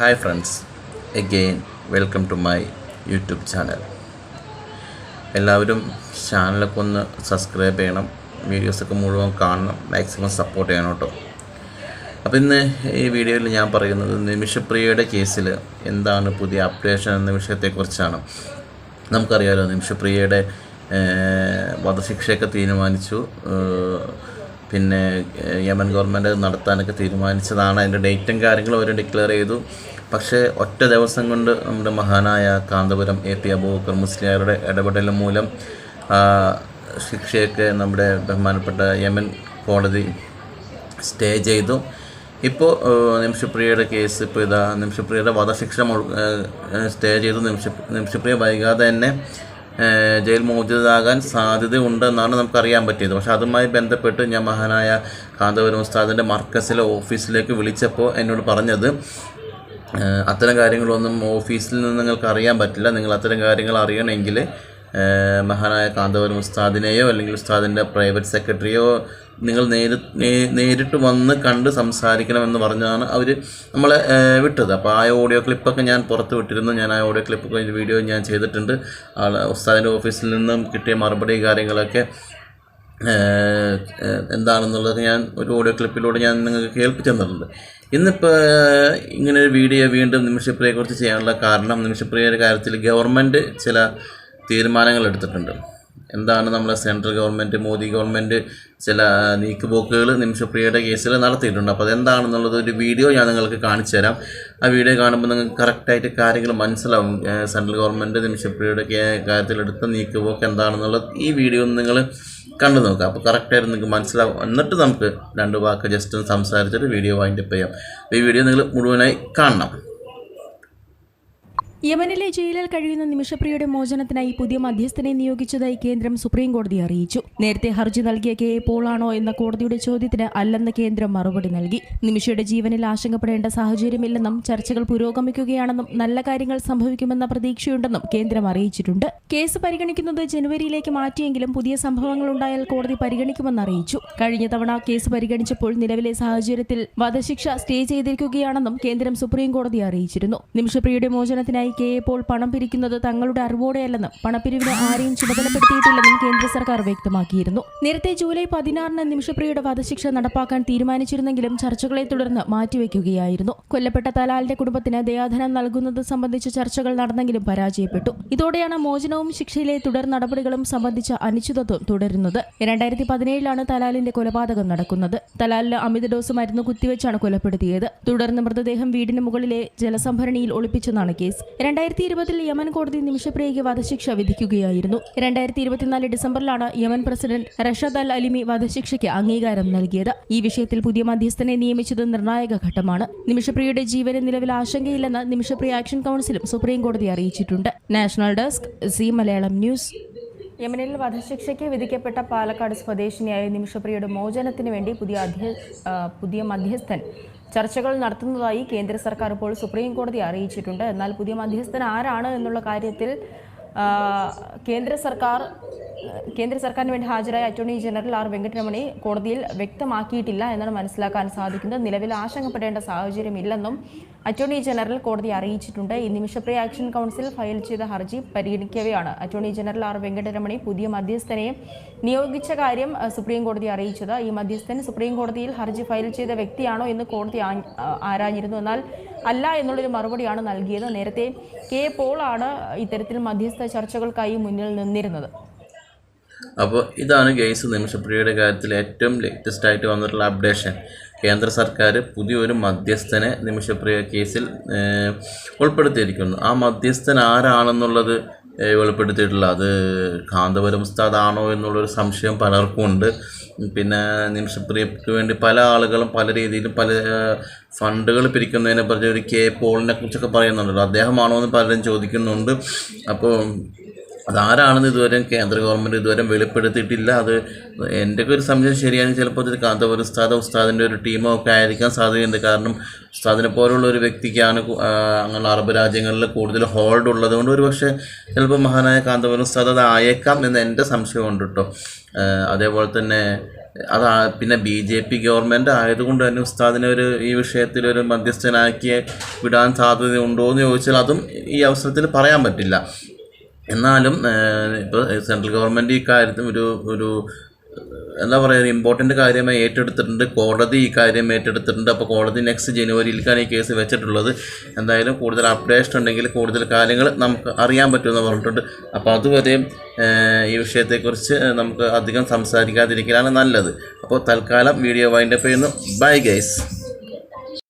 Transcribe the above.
Hi friends. Again welcome to my YouTube channel എല്ലാവരും ചാനലൊക്കെ ഒന്ന് സബ്സ്ക്രൈബ് ചെയ്യണം. വീഡിയോസൊക്കെ മുഴുവൻ കാണണം. മാക്സിമം സപ്പോർട്ട് ചെയ്യണം കേട്ടോ. അപ്പോൾ ഇന്ന് ഈ വീഡിയോയിൽ ഞാൻ പറയുന്നത് നിമിഷപ്രിയയുടെ കേസിൽ എന്താണ് പുതിയ അപ്ഡേഷൻ എന്ന വിഷയത്തെക്കുറിച്ചാണ്. നമുക്കറിയാമല്ലോ നിമിഷപ്രിയയുടെ വധശിക്ഷയൊക്കെ തീരുമാനിച്ചു. പിന്നെ യമൻ ഗവൺമെന്റ് നടത്താനൊക്കെ തീരുമാനിച്ചതാണ്. അതിന്റെ ഡേറ്റും കാര്യങ്ങളും അവർ ഡിക്ലെയർ ചെയ്തു. പക്ഷേ ഒറ്റ ദിവസം കൊണ്ട് നമ്മുടെ മഹാനായ കാന്തപുരം എ പി അബൂബക്കർ മുസ്ലിയാരുടെ ഇടപെടൽ മൂലം ശിക്ഷയൊക്കെ നമ്മുടെ ബഹുമാനപ്പെട്ട യമൻ കോടതി സ്റ്റേ ചെയ്തു. ഇപ്പോൾ നിമിഷപ്രിയയുടെ കേസ് ഇപ്പോൾ ഇതാ നിമിഷപ്രിയയുടെ വധശിക്ഷ സ്റ്റേ ചെയ്തു. നിമിഷ നിമിഷപ്രിയ വൈകാതെ തന്നെ ജയിൽ മോചിതരാകാൻ സാധ്യതയുണ്ടെന്നാണ് നമുക്കറിയാൻ പറ്റിയത്. പക്ഷേ അതുമായി ബന്ധപ്പെട്ട് ഞാൻ മഹാനായ കാന്തപുരം ഉസ്താദിന്റെ മർക്കസിലെ ഓഫീസിലേക്ക് വിളിച്ചപ്പോൾ എന്നോട് പറഞ്ഞത് അത്തരം കാര്യങ്ങളൊന്നും ഓഫീസിൽ നിന്ന് നിങ്ങൾക്ക് അറിയാൻ പറ്റില്ല. നിങ്ങൾ അത്തരം കാര്യങ്ങൾ അറിയണമെങ്കിൽ മഹാനായ കാന്തപുരം ഉസ്താദിനെയോ അല്ലെങ്കിൽ ഉസ്താദിന്റെ പ്രൈവറ്റ് സെക്രട്ടറിയോ നിങ്ങൾ നേരി നേരിട്ട് വന്ന് കണ്ട് സംസാരിക്കണമെന്ന് പറഞ്ഞാണ് അവർ നമ്മളെ വിട്ടത്. അപ്പോൾ ആ ഓഡിയോ ക്ലിപ്പൊക്കെ ഞാൻ പുറത്ത് വിട്ടിരുന്നു. ഞാൻ ആ ഓഡിയോ ക്ലിപ്പൊക്കെ വീഡിയോ ഞാൻ ചെയ്തിട്ടുണ്ട്. ഉസ്താദിന്റെ ഓഫീസിൽ നിന്നും കിട്ടിയ മറുപടി കാര്യങ്ങളൊക്കെ എന്താണെന്നുള്ളത് ഞാൻ ഒരു ഓഡിയോ ക്ലിപ്പിലൂടെ ഞാൻ നിങ്ങൾക്ക് കേൾപ്പിച്ചു തന്നിട്ടുണ്ട്. ഇന്നിപ്പോൾ ഇങ്ങനെ ഒരു വീഡിയോ വീണ്ടും നിമിഷപ്രിയയെക്കുറിച്ച് ചെയ്യാനുള്ള കാരണം നിമിഷപ്രിയയുടെ കാര്യത്തിൽ ഗവൺമെന്റ് ചില തീരുമാനങ്ങൾ എടുത്തിട്ടുണ്ട് എന്താണ് നമ്മുടെ സെൻട്രൽ ഗവൺമെന്റ് മോദി ഗവൺമെന്റ് ചില നീക്കുപോക്കുകൾ നിമിഷപ്രിയയുടെ കേസിൽ നടത്തിയിട്ടുണ്ട്. അപ്പോൾ അതെന്താണെന്നുള്ളത് ഒരു വീഡിയോ ഞാൻ നിങ്ങൾക്ക് കാണിച്ചു തരാം. ആ വീഡിയോ കാണുമ്പോൾ നിങ്ങൾക്ക് കറക്റ്റായിട്ട് കാര്യങ്ങൾ മനസ്സിലാവും. സെൻട്രൽ ഗവൺമെന്റ് നിമിഷപ്രിയയുടെ കാര്യത്തിലെടുത്ത നീക്കുപോക്ക് എന്താണെന്നുള്ളത് ഈ വീഡിയോ നിങ്ങൾ കണ്ടു നോക്കുക. അപ്പോൾ കറക്റ്റായിട്ട് നിങ്ങൾക്ക് മനസ്സിലാവും. എന്നിട്ട് നമുക്ക് രണ്ട് വാക്ക് ജസ്റ്റ് ഒന്ന് സംസാരിച്ചിട്ട് വീഡിയോ വൈൻഡപ്പ് ചെയ്യാം. ഈ വീഡിയോ നിങ്ങൾ മുഴുവനായി കാണണം. യമനിലെ ജയിലിൽ കഴിയുന്ന നിമിഷപ്രിയയുടെ മോചനത്തിനായി പുതിയ മധ്യസ്ഥനെ നിയോഗിച്ചതായി കേന്ദ്രം സുപ്രീം കോടതി അറിയിച്ചു. നേരത്തെ ഹർജി നൽകിയ കെ പോളാണോ എന്ന കോടതിയുടെ ചോദ്യത്തിന് അല്ലെന്ന് കേന്ദ്രം മറുപടി നൽകി. നിമിഷയുടെ ജീവനിൽ ആശങ്കപ്പെടേണ്ട സാഹചര്യമില്ലെന്നും ചർച്ചകൾ പുരോഗമിക്കുകയാണെന്നും നല്ല കാര്യങ്ങൾ സംഭവിക്കുമെന്ന പ്രതീക്ഷയുണ്ടെന്നും കേന്ദ്രം അറിയിച്ചിട്ടുണ്ട്. കേസ് പരിഗണിക്കുന്നത് ജനുവരിയിലേക്ക് മാറ്റിയെങ്കിലും പുതിയ സംഭവങ്ങൾ ഉണ്ടായാൽ കോടതി പരിഗണിക്കുമെന്ന് അറിയിച്ചു. കഴിഞ്ഞ തവണ കേസ് പരിഗണിച്ചപ്പോൾ നിലവിലെ സാഹചര്യത്തിൽ വധശിക്ഷ സ്റ്റേ ചെയ്തിരിക്കുകയാണെന്നും കേന്ദ്രം സുപ്രീം കോടതി അറിയിച്ചിരുന്നു. നിമിഷപ്രിയയുടെ മോചനത്തിനായി കെ എ പോൾ പണം പിരിക്കുന്നത് തങ്ങളുടെ അറിവോടെയല്ലെന്നും പണപ്പിരിവിന് ആരെയും ചുമതലപ്പെടുത്തിയിട്ടില്ലെന്നും കേന്ദ്ര സർക്കാർ വ്യക്തമാക്കിയിരുന്നു. നേരത്തെ ജൂലൈ പതിനാറിന് നിമിഷപ്രിയയുടെ വധശിക്ഷ നടപ്പാക്കാൻ തീരുമാനിച്ചിരുന്നെങ്കിലും ചർച്ചകളെ തുടർന്ന് മാറ്റിവെക്കുകയായിരുന്നു. കൊല്ലപ്പെട്ട തലാലിന്റെ കുടുംബത്തിന് ദയാധനം നൽകുന്നത് സംബന്ധിച്ച ചർച്ചകൾ നടന്നെങ്കിലും പരാജയപ്പെട്ടു. ഇതോടെയാണ് മോചനവും ശിക്ഷയിലെ തുടർ നടപടികളും സംബന്ധിച്ച അനിശ്ചിതത്വം തുടരുന്നത്. രണ്ടായിരത്തി പതിനേഴിലാണ് തലാലിന്റെ കൊലപാതകം നടക്കുന്നത്. തലാലിന് അമിത ഡോസ് മരുന്ന് കുത്തിവെച്ചാണ് കൊലപ്പെടുത്തിയത്. തുടർന്ന് മൃതദേഹം വീടിന് മുകളിലെ ജലസംഭരണിയിൽ ഒളിപ്പിച്ചെന്നാണ് കേസ്. രണ്ടായിരത്തി ഇരുപതിൽ യമൻ കോടതി നിമിഷപ്രിയയ്ക്ക് വധശിക്ഷ വിധിക്കുകയായിരുന്നു. രണ്ടായിരത്തി ഇരുപത്തിനാല് ഡിസംബറിലാണ് യമൻ പ്രസിഡന്റ് റഷദ് അൽ അലിമി വധശിക്ഷയ്ക്ക് അംഗീകാരം നൽകിയത്. ഈ വിഷയത്തിൽ പുതിയ മധ്യസ്ഥനെ നിയമിച്ചത് നിർണായക ഘട്ടമാണ്. നിമിഷപ്രിയയുടെ ജീവന് നിലവിൽ ആശങ്കയില്ലെന്ന് നിമിഷപ്രിയ ആക്ഷൻ കൗൺസിലും സുപ്രീം കോടതി അറിയിച്ചിട്ടുണ്ട്. National desk Zee Malayalam news. യമനിൽ വധശിക്ഷയ്ക്ക് വിധിക്കപ്പെട്ട പാലക്കാട് സ്വദേശിനിയായ നിമിഷപ്രിയയുടെ മോചനത്തിന് വേണ്ടി പുതിയ പുതിയ മധ്യസ്ഥൻ ചർച്ചകൾ നടത്തുന്നതായി കേന്ദ്ര സർക്കാർ ഇപ്പോൾ സുപ്രീം കോടതി അറിയിച്ചിട്ടുണ്ട്. എന്നാൽ പുതിയ മധ്യസ്ഥൻ ആരാണ് എന്നുള്ള കാര്യത്തിൽ കേന്ദ്ര സർക്കാർ കേന്ദ്ര സർക്കാരിന് വേണ്ടി ഹാജരായ അറ്റോർണി ജനറൽ ആർ വെങ്കട്ടരമണി കോടതിയിൽ വ്യക്തമാക്കിയിട്ടില്ല എന്നാണ് മനസ്സിലാക്കാൻ സാധിക്കുന്നത്. നിലവിൽ ആശങ്കപ്പെടേണ്ട സാഹചര്യമില്ലെന്നും അറ്റോർണി ജനറൽ കോടതി അറിയിച്ചിട്ടുണ്ട്. ഈ നിമിഷപ്രിയ ആക്ഷൻ കൗൺസിൽ ഫയൽ ചെയ്ത ഹർജി പരിഗണിക്കവെയാണ്. അറ്റോർണി ജനറൽ ആർ വെങ്കടരമണി പുതിയ മധ്യസ്ഥനെ നിയോഗിച്ച കാര്യം സുപ്രീം കോടതി അറിയിച്ചത്. ഈ മധ്യസ്ഥൻ സുപ്രീം കോടതിയിൽ ഹർജി ഫയൽ ചെയ്ത വ്യക്തിയാണോ എന്ന് കോടതി ആരാഞ്ഞിരുന്നു. എന്നാൽ അല്ല എന്നുള്ളൊരു മറുപടിയാണ് നൽകിയത്. നേരത്തെ കെ പോളാണ് ഇത്തരത്തിൽ മധ്യസ്ഥ ചർച്ചകൾക്കായി മുന്നിൽ നിന്നിരുന്നത്. അപ്പോൾ ഇതാണ് ഗെയ്സ് നിമിഷപ്രിയയുടെ കാര്യത്തിൽ ഏറ്റവും ലേറ്റസ്റ്റ് ആയിട്ട് വന്നിട്ടുള്ള അപ്ഡേഷൻ കേന്ദ്ര സർക്കാർ പുതിയൊരു മധ്യസ്ഥനെ നിമിഷപ്രിയ കേസിൽ ഉൾപ്പെടുത്തിയിരിക്കുന്നു. ആ മധ്യസ്ഥൻ ആരാണെന്നുള്ളത് വെളിപ്പെടുത്തിയിട്ടുള്ള അത് കാന്തപുരം ഉസ്താദാണോ എന്നുള്ളൊരു സംശയം പലർക്കും ഉണ്ട്. പിന്നെ നിമിഷപ്രിയക്ക് വേണ്ടി പല ആളുകളും പല രീതിയിലും പല ഫണ്ടുകൾ പിരിക്കുന്നതിനെ പറ്റി ഒരു കെ പോളിനെ കുറിച്ചൊക്കെ പറയുന്നുണ്ടല്ലോ. അദ്ദേഹമാണോ എന്ന് പലരും ചോദിക്കുന്നുണ്ട്. അപ്പോൾ അതാരാണെന്ന് ഇതുവരെ കേന്ദ്ര ഗവൺമെന്റ് ഇതുവരെ വെളിപ്പെടുത്തിയിട്ടില്ല. അത് എന്റെ ഒരു സംശയം ശരിയാണ് ചിലപ്പോൾ ഇത് കാന്തപുരം ഉസ്താദ് ഉസ്താദിന്റെ ഒരു ടീമോ ഒക്കെ ആയിരിക്കാൻ സാധ്യതയുണ്ട്. കാരണം ഉസ്താദിനെ പോലുള്ള ഒരു വ്യക്തിക്കാണ് അങ്ങനെ അറബ് രാജ്യങ്ങളിൽ കൂടുതൽ ഹോൾഡ് ഉള്ളത് കൊണ്ട് ഒരു പക്ഷേ ചിലപ്പോൾ മഹാനായ കാന്തപുരം ഉസ്താദ് അത് ആയേക്കാം എന്ന് എന്റെ സംശയമുണ്ട് കേട്ടോ അതേപോലെ തന്നെ അത് പിന്നെ ബി ജെ പി ഗവൺമെന്റ് ആയതുകൊണ്ട് തന്നെ ഉസ്താദിനെ ഒരു ഈ വിഷയത്തിൽ ഒരു മധ്യസ്ഥനാക്കി വിടാൻ സാധ്യതയുണ്ടോ എന്ന് ചോദിച്ചാൽ അതും ഈ അവസരത്തിൽ പറയാൻ പറ്റില്ല. എന്നാലും ഇപ്പോൾ സെൻട്രൽ ഗവൺമെന്റ് ഈ കാര്യത്തിൽ ഒരു ഒരു എന്താ പറയുക ഇമ്പോർട്ടന്റ് കാര്യമായി ഏറ്റെടുത്തിട്ടുണ്ട്. കോടതി ഈ കാര്യം ഏറ്റെടുത്തിട്ടുണ്ട്. അപ്പോൾ കോടതി നെക്സ്റ്റ് ജനുവരിയിലേക്കാണ് ഈ കേസ് വെച്ചിട്ടുള്ളത്. എന്തായാലും കൂടുതൽ അപ്ഡേഷൻ ഉണ്ടെങ്കിൽ കൂടുതൽ കാര്യങ്ങൾ നമുക്ക് അറിയാൻ പറ്റുമെന്ന് പറഞ്ഞിട്ടുണ്ട്. അപ്പോൾ അതുവരെ ഈ വിഷയത്തെക്കുറിച്ച് നമുക്ക് അധികം സംസാരിക്കാതിരിക്കലാണ് നല്ലത്. അപ്പോൾ തൽക്കാലം വീഡിയോ വൈൻഡപ്പ് ചെയ്യുന്നു. Bye guys